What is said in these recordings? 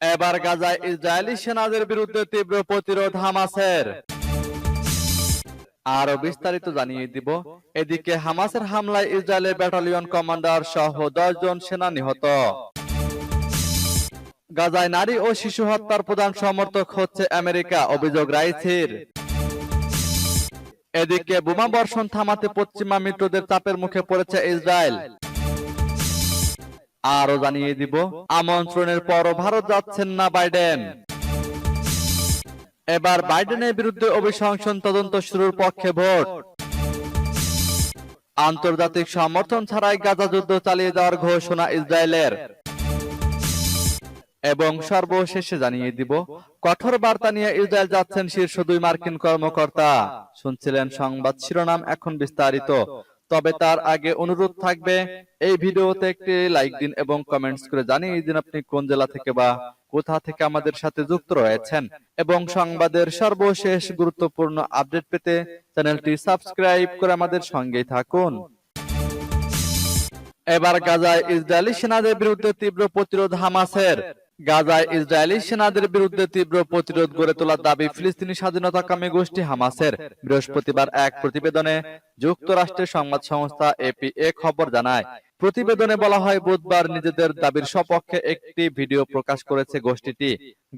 এবার গাজায় ইসরায়েলি সেনাদের বিরুদ্ধে তীব্র প্রতিরোধ হামাসের। আরও বিস্তারিত জানিয়ে দিব। এদিকে হামাসের হামলায় ইসরায়েলের ব্যাটালিয়ন কমান্ডার সহ দশ জন সেনা নিহত। গাজায় নারী ও শিশু হত্যার প্রধান সমর্থক হচ্ছে আমেরিকা, অভিযোগ রাইসির। এদিকে বোমা বর্ষণ থামাতে পশ্চিমা মিত্রদের চাপের মুখে পড়েছে ইসরায়েল। আরও জানিয়ে দিব, আমন্ত্রণের পরও ভারত যাচ্ছেন না বাইডেন। এবার বাইডেনের বিরুদ্ধে অভিশংসন তদন্ত শুরুর পক্ষে ভোট। আন্তর্জাতিক সমর্থন ছাড়াই গাজা যুদ্ধ চালিয়ে যাওয়ার ঘোষণা ইসরায়েলের। এবং সর্বশেষে জানিয়ে দিব, কঠোর বার্তা নিয়ে ইসরায়েল যাচ্ছেন শীর্ষ দুই মার্কিন কর্মকর্তা। শুনছিলেন সংবাদ শিরোনাম, এখন বিস্তারিত। তবে তার আগে অনুরোধ থাকবে, এই ভিডিওতে একটি লাইক দিন এবং কমেন্টস করে জানিয়ে দিন আপনি কোন জেলা থেকে বা কোথা থেকে আমাদের সাথে যুক্ত রয়েছেন। এবং সংবাদের সর্বশেষ গুরুত্বপূর্ণ আপডেট পেতে চ্যানেলটি সাবস্ক্রাইব করে আমাদের সঙ্গেই থাকুন। এবার গাজায় ইসরায়েলি সেনাদের বিরুদ্ধে তীব্র প্রতিরোধ হামাসের। গাজায় ইসরায়েলি সেনাদের বিরুদ্ধে তীব্র প্রতিরোধ গড়ে তোলার দাবি ফিলিস্তিনি স্বাধীনতাকামী গোষ্ঠী হামাসের। বৃহস্পতিবার এক প্রতিবেদনে যুক্তরাষ্ট্রের সংবাদ সংস্থা এপিএ খবর জানায় প্রতিবেদনে বলা হয়, বুধবার নিজেদের দাবির সপক্ষে একটি ভিডিও প্রকাশ করেছে গোষ্ঠীটি।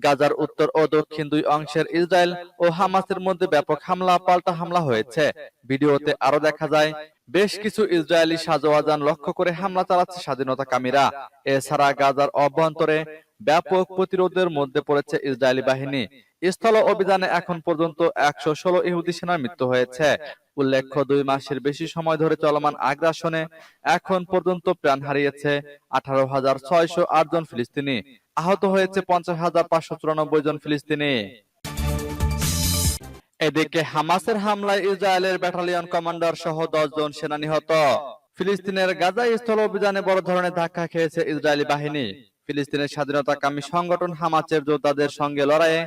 গাজার উত্তর ও দক্ষিণ দুই অংশের ইসরায়েল ও হামাসের মধ্যে ব্যাপক হামলা, পাল্টা হামলা হয়েছে। ভিডিওতে আরও দেখা যায়, বেশ কিছু ইসরায়েলি সাজোয়াজান লক্ষ্য করে হামলা চালাচ্ছে স্বাধীনতাকামীরা। এছাড়া গাজার অভ্যন্তরে ব্যাপক প্রতিরোধের মধ্যে পড়েছে ইসরায়েলি বাহিনী। স্থল অভিযানে এখন পর্যন্ত একশো ষোলো ইহুদি সেনার মৃত্যু হয়েছে। উল্লেখ্য, দুই মাসের বেশি সময় ধরে চলমান আগ্রাসনে এখন পর্যন্ত প্রাণ হারিয়েছে আঠারো হাজার ছয়শো আট জন ফিলিস্তিনি। আহত হয়েছে পঞ্চাশ হাজার পাঁচশো চুরানব্বই জন ফিলিস্তিনি। এদিকে হামাসের হামলায় ইসরায়েলের ব্যাটালিয়ন কমান্ডার সহ দশ জন সেনা নিহত। ফিলিস্তিনের গাজা স্থল অভিযানে বড় ধরনের ধাক্কা খেয়েছে ইসরায়েলি বাহিনী। ফিলিস্তিনের স্বাধীনতাকামী সংগঠন হামাসের যোদ্ধাদের সঙ্গে লড়াইয়ে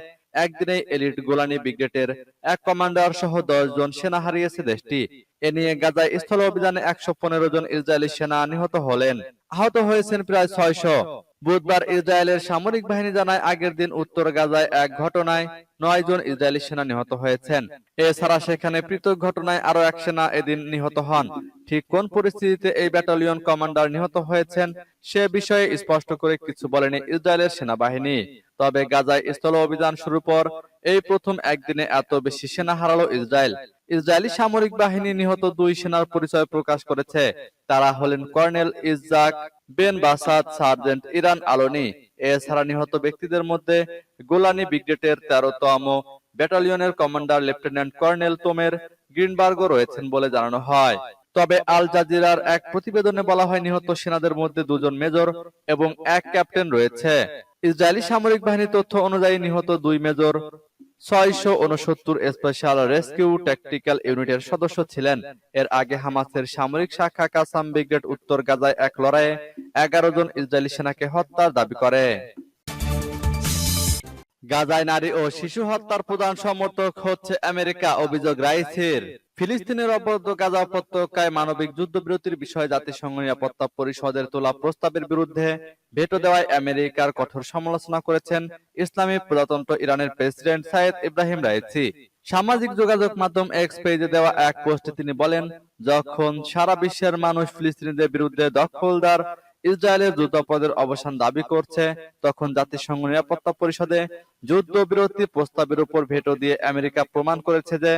একদিনেই এলিট গোলানি ব্রিগেডের এক কমান্ডার সহ দশ জন সেনা হারিয়েছে দেশটি। এ নিয়ে গাজায় স্থল অভিযানে একশো পনেরো জন ইসরায়েলি সেনা নিহত হলেন। আহত হয়েছেন প্রায় ছয়শো। বুধবার ইসরায়েলের সামরিক বাহিনী জানায় আগের দিন উত্তর গাজায় এক ঘটনায় নয় জন ইসরায়েলি সেনা নিহত হয়েছেন। এছাড়া সেখানে পৃথক ঘটনায় আরও এক সেনা এদিন নিহত হন। ঠিক কোন পরিস্থিতিতে এই ব্যাটালিয়ন কমান্ডার নিহত হয়েছেন, সে বিষয়ে স্পষ্ট করে কিছু বলেনি ইসরায়েলের সেনাবাহিনী। তবে গাজায় স্থল অভিযান শুরুর পর এই প্রথম একদিনে এত বেশি সেনা হারালো ইসরায়েল। ইসরায়েলি সামরিক বাহিনী নিহত দুই সেনার পরিচয় প্রকাশ করেছে। তারা হলেন colonel Izhak Ben Basat, sergeant Eran Aloni. এছাড়া নিহত ব্যক্তিদের মধ্যে গোলানি ব্রিগেডের তেরোতম ব্যাটালিয়নের কমান্ডার লেফটেন্যান্ট কর্নেল তোমের গ্রিনবার্গও রয়েছেন বলে জানানো হয়। তবে আল জাজিরার এক প্রতিবেদনে বলা হয়, নিহত সেনাদের মধ্যে দুজন মেজর এবং এক ক্যাপ্টেন রয়েছে। ইসরায়েলি সামরিক বাহিনী তথ্য অনুযায়ী, নিহত দুই মেজর উনসত্তর স্পেশাল রেস্কিউ ট্যাকটিক্যাল ইউনিটের সদস্য ছিলেন। এর আগে হামাসের সামরিক শাখা কাসাম ব্রিগেড উত্তর গাজায় এক লড়াইয়ে এগারো জন ইসরায়েলি সেনাকে হত্যার দাবি করে। গাজায় নারী ও শিশু হত্যার প্রধান সমর্থক হচ্ছে আমেরিকা, অভিযোগ রাইসির। ফিলিস্তিনের অবরুদ্ধ গাজা উপত্যকায় মানবিক যুদ্ধবিরতির বিষয়ে জাতিসংঘ নিরাপত্তা পরিষদের তোলা প্রস্তাবের বিরুদ্ধে ভেটো দেওয়ায় আমেরিকার কঠোর সমালোচনা করেছেন ইসলামী প্রজাতন্ত্র ইরানের প্রেসিডেন্ট সাইদ ইব্রাহিম রাইসি সামাজিক যোগাযোগ মাধ্যম এক্স পেজে দেওয়া এক পোস্টে তিনি বলেন, যখন সারা বিশ্বের মানুষ ফিলিস্তিনিদের বিরুদ্ধে দখলদার ইসরায়েলের যুদ্ধপদের অবসান দাবি করছে। তখন জাতিসংঘ নিরাপত্তা পরিষদে যুদ্ধবিরতি প্রস্তাবের উপর ভেটো দিয়ে আমেরিকা প্রমাণ করেছে যে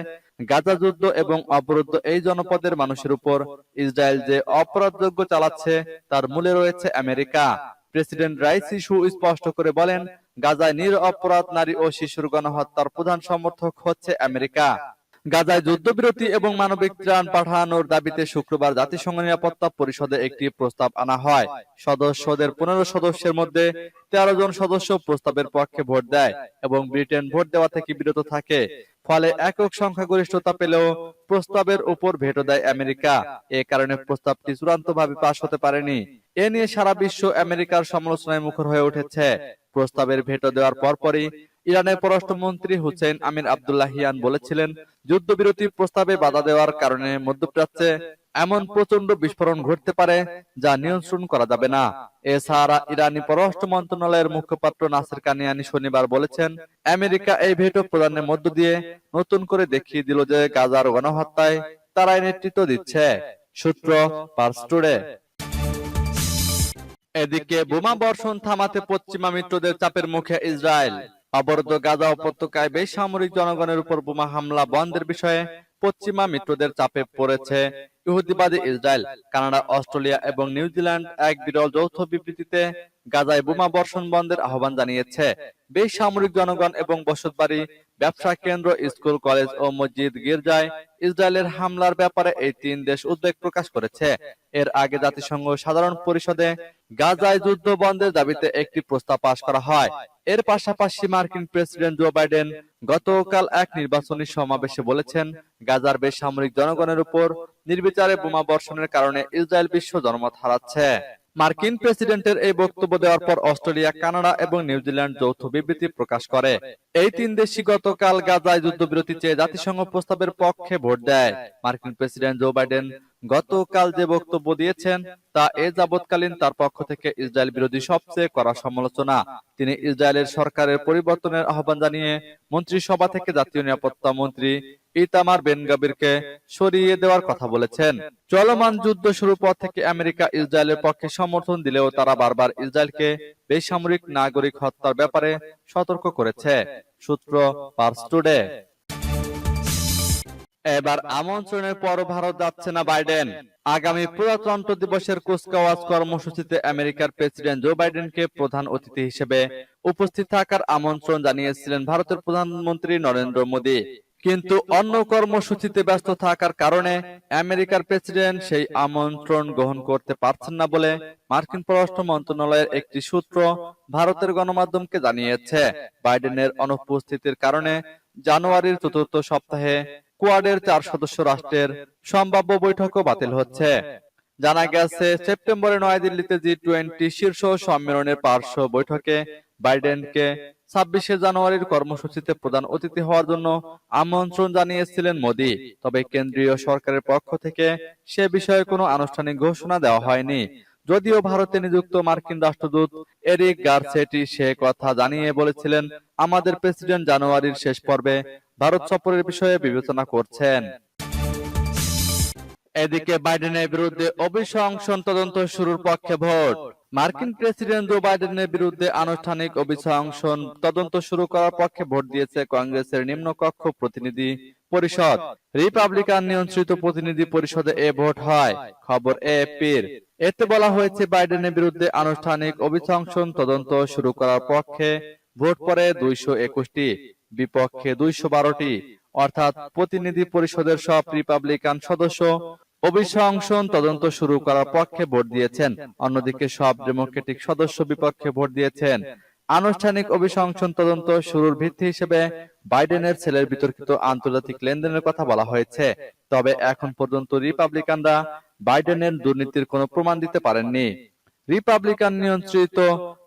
গাজা যুদ্ধ এবং অবরুদ্ধ এই জনপদের মানুষের উপর ইসরায়েল যে অপরাধযোগ্য চালাচ্ছে, তার মূলে রয়েছে আমেরিকা। প্রেসিডেন্ট রাইসি সুস্পষ্ট করে বলেন, গাজায় নির অপরাধ নারী ও শিশুর গণহত্যার প্রধান সমর্থক হচ্ছে আমেরিকা। গাজায় যুদ্ধবিরতি এবং মানবিক ত্রাণ পাঠানোর দাবিতে শুক্রবার জাতিসংঘ নিরাপত্তা পরিষদে একটি প্রস্তাব আনা হয়। সদস্যদের পনেরো সদস্যের মধ্যে তেরো জন সদস্য প্রস্তাবের পক্ষে ভোট দেয় এবং ব্রিটেন ভোট দেওয়া থেকে বিরত থাকে। ফলে একক সংখ্যাগরিষ্ঠতা পেলেও প্রস্তাবের উপর ভেটো দেয় আমেরিকা। এ কারণে প্রস্তাবটি চূড়ান্তভাবে পাশ হতে পারেনি। এ নিয়ে সারা বিশ্ব আমেরিকার সমালোচনায় মুখর হয়ে উঠেছে। প্রস্তাবের ভেটো দেওয়ার পরপরই ইরানের পররাষ্ট্রমন্ত্রী হুসেন আমির আবদুল্লাহিয়ান বলেছিলেন যুদ্ধবিরতি প্রস্তাবে বাধা দেওয়ার কারণে মধ্যপ্রাচ্যে এমন প্রচণ্ড বিস্ফোরণ ঘটতে পারে যা নিয়ন্ত্রণ করা যাবে না। এছাড়া ইরানি পররাষ্ট্র মন্ত্রণালয়ের মুখপাত্র নাসির কানিয়ানি শনিবার বলেছেন আমেরিকা এই ভেটো প্রদানের মধ্য দিয়ে নতুন করে দেখিয়ে দিল যে গাজার গণহত্যায় তারাই নেতৃত্ব দিচ্ছে। সূত্র পার্স টুডে এদিকে বোমা বর্ষণ থামাতে পশ্চিমা মিত্রদের চাপের মুখে ইসরায়েল। অবরুদ্ধ গাজা উপত্যকায় বেসামরিক জনগণের উপর বোমা হামলা বন্ধের বিষয়ে পশ্চিমা মিত্রদের চাপে পড়েছে। ইহুদিবাদী ইসরায়েল, কানাডা, অস্ট্রেলিয়া এবং নিউজিল্যান্ড এক বিরল যৌথ বিবৃতিতে গাজায় বোমা বর্ষণ বন্ধের আহ্বান জানিয়েছে। বেসামরিক জনগণ এবং বসতবাড়ি ব্যবসা কেন্দ্র, স্কুল, কলেজ ও মসজিদ গির্জায় ইসরায়েলের হামলার ব্যাপারে এই তিন দেশ উদ্বেগ প্রকাশ করেছে। এর আগে জাতিসংঘ সাধারণ পরিষদে গাজায় যুদ্ধ বন্ধের দাবিতে একটি প্রস্তাব পাশ করা হয়। এর পাশাপাশি মার্কিন প্রেসিডেন্ট জো বাইডেন গতকাল এক নির্বাচনী সমাবেশে বলেছেন, গাজার বেসামরিক জনগণের উপর নির্বিচারে বোমা বর্ষণের কারণে ইসরায়েল বিশ্ব জনমত হারাচ্ছে। মার্কিন প্রেসিডেন্টের এই বক্তব্য দেওয়ার পর অস্ট্রেলিয়া কানাডা এবং নিউজিল্যান্ড যৌথ বিবৃতি প্রকাশ করে। এই তিন দেশই গতকাল গাজায় যুদ্ধবিরতি চেয়ে জাতিসংঘ প্রস্তাবের পক্ষে ভোট দেয়। মার্কিন প্রেসিডেন্ট জো বাইডেন গতকাল যে বক্তব্য দিয়েছেন তা এ যাবৎকালীন তার পক্ষ থেকে ইসরায়েল বিরোধী সবচেয়ে করা সমালোচনা। তিনি ইসরায়েলের সরকারের পরিবর্তনের আহ্বান জানিয়ে মন্ত্রিসভা থেকে জাতীয় নিরাপত্তা মন্ত্রী ইতামার বেনগাবিরকে সরিয়ে দেওয়ার কথা বলেছেন। চলমান যুদ্ধ শুরুর পর থেকে আমেরিকা ইসরায়েলের পক্ষে সমর্থন দিলেও তারা বারবার ইসরায়েলকে বেসামরিক নাগরিক হত্যার ব্যাপারে সতর্ক করেছে, সূত্র পার্স টুডে এবার আমন্ত্রণের পর ভারত যাচ্ছে না বাইডেন। আগামী প্রজাতন্ত্র দিবসের কুচকাওয়াজ কর্মসূচিতে আমেরিকার প্রেসিডেন্ট জো বাইডেনকে প্রধান অতিথি হিসেবে উপস্থিত থাকার আমন্ত্রণ জানিয়েছিলেন ভারতের প্রধানমন্ত্রী নরেন্দ্র মোদী। কিন্তু অন্য কর্মসূচিতে ব্যস্ত থাকার কারণে আমেরিকার প্রেসিডেন্ট সেই আমন্ত্রণ গ্রহণ করতে পারছেন না বলে মার্কিন পররাষ্ট্র মন্ত্রণালয়ের একটি সূত্র ভারতের গণমাধ্যমকে জানিয়েছে। বাইডেনের অনুপস্থিতির কারণে জানুয়ারির চতুর্থ সপ্তাহে কোয়াডের চার সদস্য রাষ্ট্রের সম্ভাব্য বৈঠকও বাতিল হচ্ছে। জানা গেছে সেপ্টেম্বরে নয়াদিল্লিতে জি টোয়েন্টি শীর্ষ সম্মেলনের পার্শ্ব বৈঠকে বাইডেনকে ছাব্বিশে জানুয়ারির কর্মসূচিতে প্রধান অতিথি হওয়ার জন্য আমন্ত্রণ জানিয়েছিলেন মোদী। তবে কেন্দ্রীয় সরকারের পক্ষ থেকে সে বিষয়ে কোনো আনুষ্ঠানিক ঘোষণা দেওয়া হয়নি। যদিও ভারতে নিযুক্ত মার্কিন রাষ্ট্রদূত এরিক গার্সেটি সে কথা জানিয়ে বলেছিলেন, আমাদের প্রেসিডেন্ট জানুয়ারির শেষ পর্বে ভারত সফরের বিষয়ে বিবেচনা করছেন। এদিকে বাইডেনের বিরুদ্ধে অভিশংসন তদন্ত শুরুর পক্ষে ভোট। মার্কিন প্রেসিডেন্ট জো বাইডেনের বিরুদ্ধে আনুষ্ঠানিক অভিশংসন তদন্ত শুরু করার পক্ষে ভোট দিয়েছে কংগ্রেসের নিম্নকক্ষ প্রতিনিধি পরিষদ। রিপাবলিকান নিয়ন্ত্রিত প্রতিনিধি পরিষদে এ ভোট হয়, খবর এএপির এতে বলা হয়েছে বাইডেনের বিরুদ্ধে আনুষ্ঠানিক অভিশংসন তদন্ত শুরু করার পক্ষে ভোট পড়ে দুইশো একুশটি, বিপক্ষে দুইশো বারোটি। অর্থাৎ প্রতিনিধি পরিষদের সব রিপাবলিকান সদস্য অভিশংসন তদন্ত শুরু করার পক্ষে ভোট দিয়েছেন। অন্যদিকে সব ডেমোক্রেটিক সদস্য বিপক্ষে ভোট দিয়েছেন। আনুষ্ঠানিক অভিশংসন তদন্ত শুরুর ভিত্তি হিসেবে বাইডেনের ছেলের বিতর্কিত আন্তর্জাতিক লেনদেনের কথা বলা হয়েছে। তবে এখন পর্যন্ত রিপাবলিকানরা বাইডেনের দুর্নীতির কোনো প্রমাণ দিতে পারেননি। রিপাবলিকান নিয়ন্ত্রিত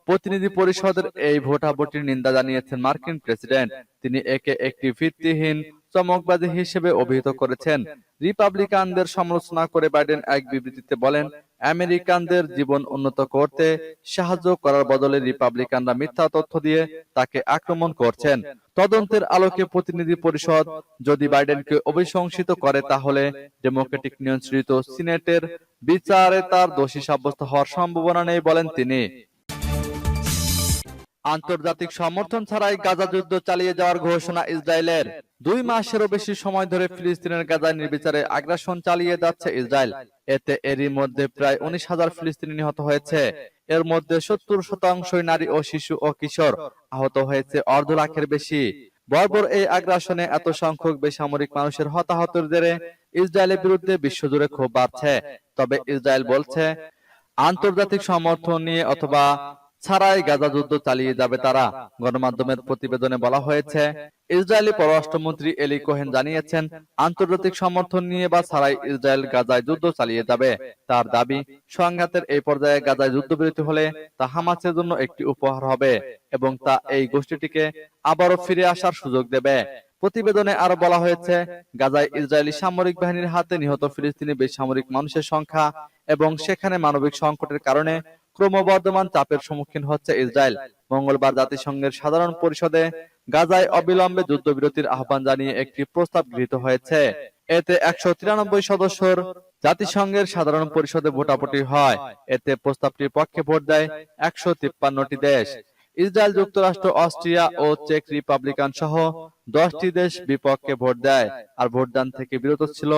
প্রতিনিধি পরিষদের এই ভোটাভুটির নিন্দা জানিয়েছেন মার্কিন প্রেসিডেন্ট। তিনি একে একটি ভিত্তিহীন চমকবাদী হিসেবে অভিহিত করেছেন। রিপাবলিকানদের সমালোচনা করে বাইডেন এক বিবৃতিতে বলেন, আমেরিকানদের জীবন উন্নত করতে সাহায্য করার বদলে রিপাবলিকানরা মিথ্যা তথ্য দিয়ে তাকে আক্রমণ করছেন। তদন্তের আলোকে প্রতিনিধি পরিষদ যদি বাইডেনকে অভিশংসিত করে তাহলে ডেমোক্রেটিক নিয়ন্ত্রিত সিনেটের বিচারে তার দোষী সাব্যস্ত হওয়ার সম্ভাবনা নেই বলেন তিনি। আন্তর্জাতিক সমর্থন ছাড়াই গাজা যুদ্ধ চালিয়ে যাওয়ার ঘোষণা ইসরায়েলের। দুই মাসেরও বেশি সময় ধরে ফিলিস্তিনের গাজায় নির্বিচারে আগ্রাসন চালিয়ে যাচ্ছে ইসরায়েল। এতে এরই মধ্যে প্রায় উনিশ হাজার ফিলিস্তিনি নিহত হয়েছে। এর মধ্যে সত্তর শতাংশই নারী ও শিশু ও কিশোর আহত হয়েছে, অর্ধ লাখের বেশি। বর্বর এই আগ্রাসনে এত সংখ্যক বেসামরিক মানুষের হতাহতের জেরে ইসরায়েলের বিরুদ্ধে বিশ্বজুড়ে ক্ষোভ বাড়ছে। তবে ইসরায়েল বলছে, আন্তর্জাতিক সমর্থন নিয়ে অথবা ছাড়াই গাজা যুদ্ধ চালিয়ে যাবে তারা। গণমাধ্যমের প্রতিবেদনে বলা হয়েছে, ইসরায়েলি পররাষ্ট্রমন্ত্রী এলি কোহেন জানিয়েছেন, আন্তর্জাতিক সমর্থন নিয়ে বা ছাড়াই ইসরায়েল গাজায় যুদ্ধ চালিয়ে যাবে। তার দাবি, সংঘাতের এই পর্যায়ে গাজায় যুদ্ধবিরতি হলে তা হামাসের জন্য একটি উপহার হবে এবং তা এই গোষ্ঠীটিকে আবারও ফিরে আসার সুযোগ দেবে। প্রতিবেদনে আরও বলা হয়েছে, গাজায় ইসরায়েলি সামরিক বাহিনীর হাতে নিহত ফিলিস্তিনি বেসামরিক মানুষের সংখ্যা এবং সেখানে মানবিক সংকটের কারণে ক্রমবর্ধমান চাপের সম্মুখীন হচ্ছে ইসরায়েল। মঙ্গলবার জাতিসংঘের সাধারণ পরিষদে গাজায় অবিলম্বে যুদ্ধবিরতির আহ্বান জানিয়ে একটি প্রস্তাব গৃহীত হয়েছে। এতে একশো তিরানব্বই সদস্যর জাতিসংঘের সাধারণ পরিষদে ভোটাভুটি হয়। এতে প্রস্তাবটির পক্ষে ভোট দেয় একশো তিপ্পান্নটি দেশ। ইসরায়েল যুক্তরাষ্ট্র, অস্ট্রিয়া ও চেক রিপাবলিকান সহ দশটি দেশ বিপক্ষে ভোট দেয়। আর ভোটদান থেকে বিরত ছিল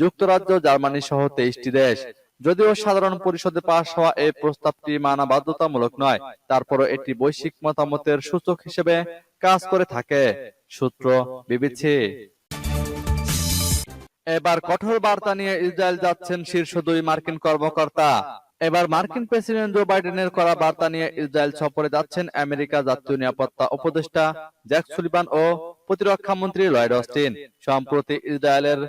যুক্তরাজ্য, জার্মানি সহ তেইশটি দেশ। যদিও সাধারণ পরিষদে পাশ হওয়া এই প্রস্তাবটি মানা বাধ্যতামূলক নয়, তারপরও এটি বৈশ্বিক মতামতের সূচক হিসেবে কাজ করে থাকে, সূত্র বিবিসি। এবার কঠোর বার্তা নিয়ে ইসরায়েল যাচ্ছেন শীর্ষ দুই মার্কিন কর্মকর্তা। এবার মার্কিন প্রেসিডেন্ট জো বাইডেনের করা বার্তা নিয়ে ইসরায়েল সফরে যাচ্ছেন আমেরিকা জাতীয় নিরাপত্তা উপদেষ্টা জ্যাক সুলিবান ও প্রতিরক্ষা মন্ত্রী লয়েড অস্টিন। সম্প্রতি ইসরায়েলের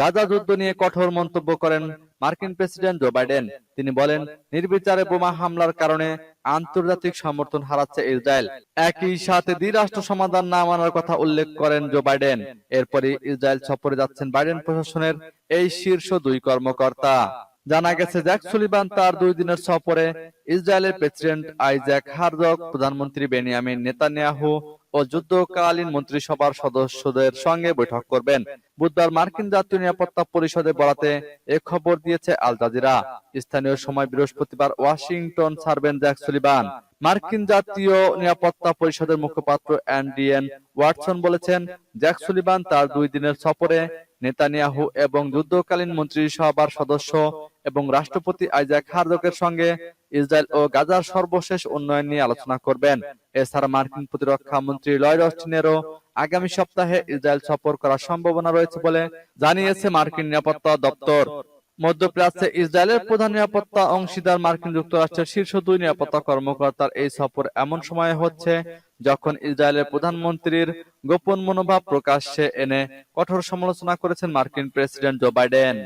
গাজা যুদ্ধ নিয়ে কঠোর মন্তব্য করেন মার্কিন প্রেসিডেন্ট জো বাইডেন, তিনি বলেন, নির্বিচারে বোমা হামলার কারণে আন্তর্জাতিক সমর্থন হারাচ্ছে ইসরায়েল। একই সাথে দ্বিরাষ্ট্র সমাধান না মানার কথা উল্লেখ করেন জো বাইডেন। এরপরে ইসরায়েল সফরে যাচ্ছেন বাইডেন প্রশাসনের এই শীর্ষ দুই কর্মকর্তা। জানা গেছে জ্যাক সুলিভান তার দুই দিনের সফরে ইসরায়েলের প্রেসিডেন্ট আইজ্যাক হারজক প্রধানমন্ত্রী বেনিয়ামিন নেতানিয়াহু ও যুদ্ধকালীন মন্ত্রিসভার সদস্যদের সঙ্গে বৈঠক করবেন। বুধবার মার্কিন জাতীয় নিরাপত্তা পরিষদে বরাতে এ খবর দিয়েছে আল জাজিরা। স্থানীয় সময় বৃহস্পতিবার ওয়াশিংটন ছাড়বেন জ্যাক সুলিভান। মার্কিন জাতীয় নিরাপত্তা পরিষদের মুখপাত্র অ্যান্ডিয়েন ওয়াটসন বলেছেন জ্যাক সুলিবান তার দুই দিনের সফরে নেতানিয়াহু এবং যুদ্ধকালীন মন্ত্রিসভার সদস্য এবং রাষ্ট্রপতি আইজাক হারজকের সঙ্গে ইসরায়েল ও গাজার সর্বশেষ উন্নয়ন নিয়ে আলোচনা করবেন। এছাড়া মার্কিন প্রতিরক্ষা মন্ত্রী লয়েড অস্টিনেরও আগামী সপ্তাহে ইসরায়েল সফর করার সম্ভাবনা রয়েছে বলে জানিয়েছে মার্কিন নিরাপত্তা দপ্তর। মধ্যপ্রাচ্যে ইসরায়েলের প্রধান নিরাপত্তা অংশীদার মার্কিন যুক্তরাষ্ট্রের শীর্ষ দুই নিরাপত্তা কর্মকর্তার এই সফর এমন সময়ে হচ্ছে যখন ইসরায়েলের প্রধানমন্ত্রীর গোপন মনোভাব প্রকাশ্যে এনে কঠোর সমালোচনা করেছেন মার্কিন প্রেসিডেন্ট জো বাইডেন।